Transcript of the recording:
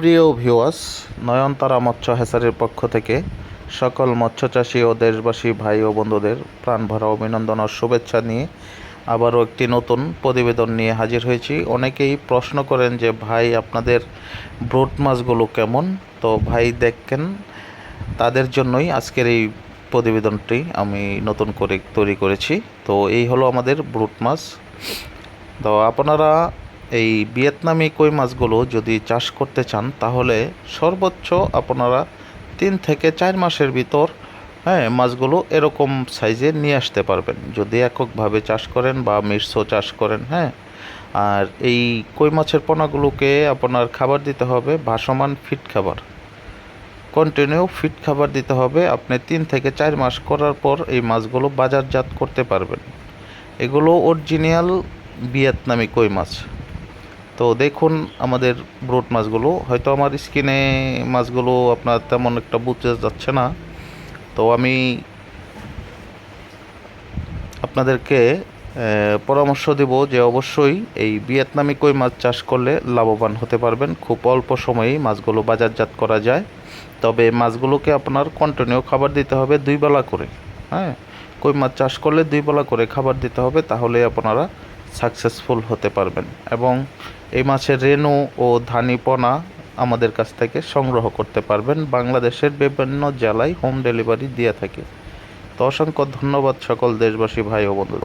প্রিয় ভিউয়ার্স, নয়নতারা মৎস্য হ্যাচারির পক্ষ থেকে সকল মৎস্যচাষী ও দেশবাসী ভাই ও বন্ধুদের প্রাণ ভরা অভিনন্দন ও শুভেচ্ছা নিয়ে আবারও একটি নতুন প্রতিবেদন নিয়ে হাজির হয়েছি। অনেকেই প্রশ্ন করেন যে, ভাই, আপনাদের ব্রুট মাছগুলো কেমন? তো ভাই দেখেন, তাদের জন্যই আজকের এই প্রতিবেদনটি আমি নতুন করে তৈরি করেছি। তো এই হলো আমাদের ব্রুট মাছ। তো আপনারা এই ভিয়েতনামি কই মাছগুলো যদি চাষ করতে চান, তাহলে সর্বোচ্চ আপনারা তিন থেকে চার মাসের ভিতর হ্যাঁ মাছগুলো এরকম সাইজে নিয়ে আসতে পারবেন। যদি এককভাবে চাষ করেন বা মিশ্র চাষ করেন হ্যাঁ। আর এই কই মাছের পোনাগুলোকে আপনার খাবার দিতে হবে ভাসমান ফিট খাবার। কন্টিনিউ ফিট খাবার দিতে হবে। আপনি তিন থেকে চার মাস করার পর এই মাছগুলো বাজারজাত করতে পারবেন। এগুলো অরিজিনাল ভিয়েতনামি কই মাছ। তো দেখুন আমাদের ব্রুট মাছগুলো। হয়তো আমার স্কিনে মাছগুলো আপনার তেমন একটা বুঝতে যাচ্ছে না। তো আমি আপনাদেরকে পরামর্শ দেব যে অবশ্যই এই ভিয়েতনামি কই মাছ চাষ করলে লাভবান হতে পারবেন। খুব অল্প সময়েই মাছগুলো বাজারজাত করা যায়। তবে মাছগুলোকে আপনার কন্টিনিউ খাবার দিতে হবে দুই বেলা করে। হ্যাঁ কই মাছ চাষ করলে দুই বেলা করে খাবার দিতে হবে তাহলে আপনারা সাকসেসফুল হতে পারবেন। এবং এই মাছের রেণু ও ধানিপনা আমাদের কাছ থেকে সংগ্রহ করতে পারবেন। বাংলাদেশের বিভিন্ন জেলায় হোম ডেলিভারি দিয়ে থাকে। তো অসংখ্য ধন্যবাদ সকল দেশবাসী, ভাই ও বন্ধু